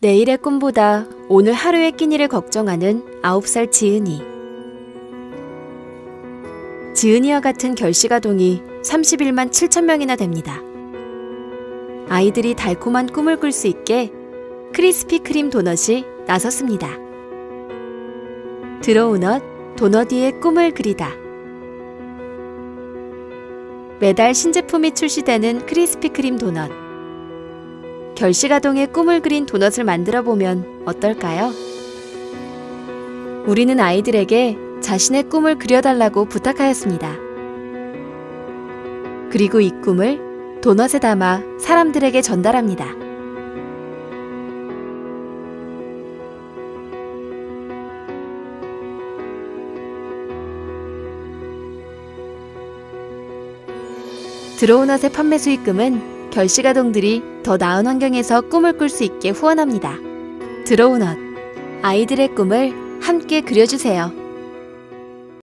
내일의 꿈보다 오늘 하루의 끼니를 걱정하는 9살 지은이. 지은이와 같은 결시가동이 31만 7천 명이나 됩니다. 아이들이 달콤한 꿈을 꿀 수 있게 크리스피 크림 도넛이 나섰습니다. 드로우넛 도넛 위에 꿈을 그리다. 매달 신제품이 출시되는 크리스피 크림 도넛. 결시가동의 꿈을 그린 도넛을 만들어 보면 어떨까요? 우리는 아이들에게 자신의 꿈을 그려달라고 부탁하였습니다. 그리고 이 꿈을 도넛에 담아 사람들에게 전달합니다. 드로우넛의 판매 수익금은 결시가동들이 더 나은 환경에서 꿈을 꿀 수 있게 후원합니다. 드로우넛 아이들의 꿈을 함께 그려주세요.